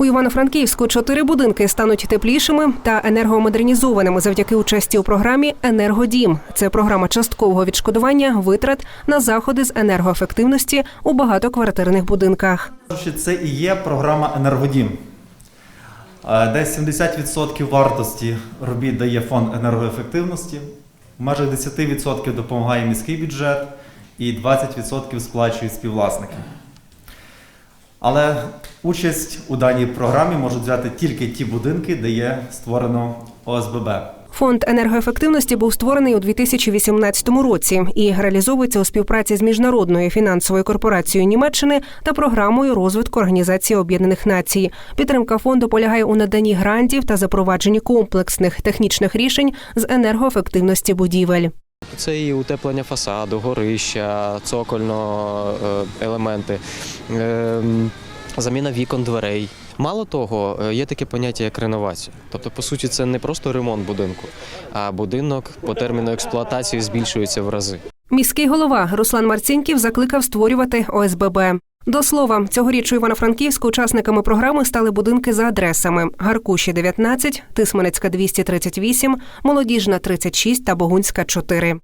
У Івано-Франківську чотири будинки стануть теплішими та енергомодернізованими завдяки участі у програмі Енергодім. Це програма часткового відшкодування витрат на заходи з енергоефективності у багатоквартирних будинках. Це і є програма Енергодім. Е, Десь 70% вартості робіт дає фонд енергоефективності, межах 10% допомагає міський бюджет і 20% сплачують співвласники. Але участь у даній програмі можуть взяти тільки ті будинки, де є створено ОСББ. Фонд енергоефективності був створений у 2018 році і реалізовується у співпраці з міжнародною фінансовою корпорацією Німеччини та програмою розвитку Організації Об'єднаних Націй. Підтримка фонду полягає у наданні грантів та запровадженні комплексних технічних рішень з енергоефективності будівель. Це і утеплення фасаду, горища, цокольно е, елементи, ем, заміна вікон дверей. Мало того, е, є таке поняття як реновація. Тобто, по суті, це не просто ремонт будинку, а будинок по терміну експлуатації збільшується в рази. Міський голова Руслан Марцінків закликав створювати ОСББ. До слова, цьогоріч у Івано-Франківську учасниками програми стали будинки за адресами: Гаркуші 19, Тисменецька 238, Молодіжна 36 та Богунська 4.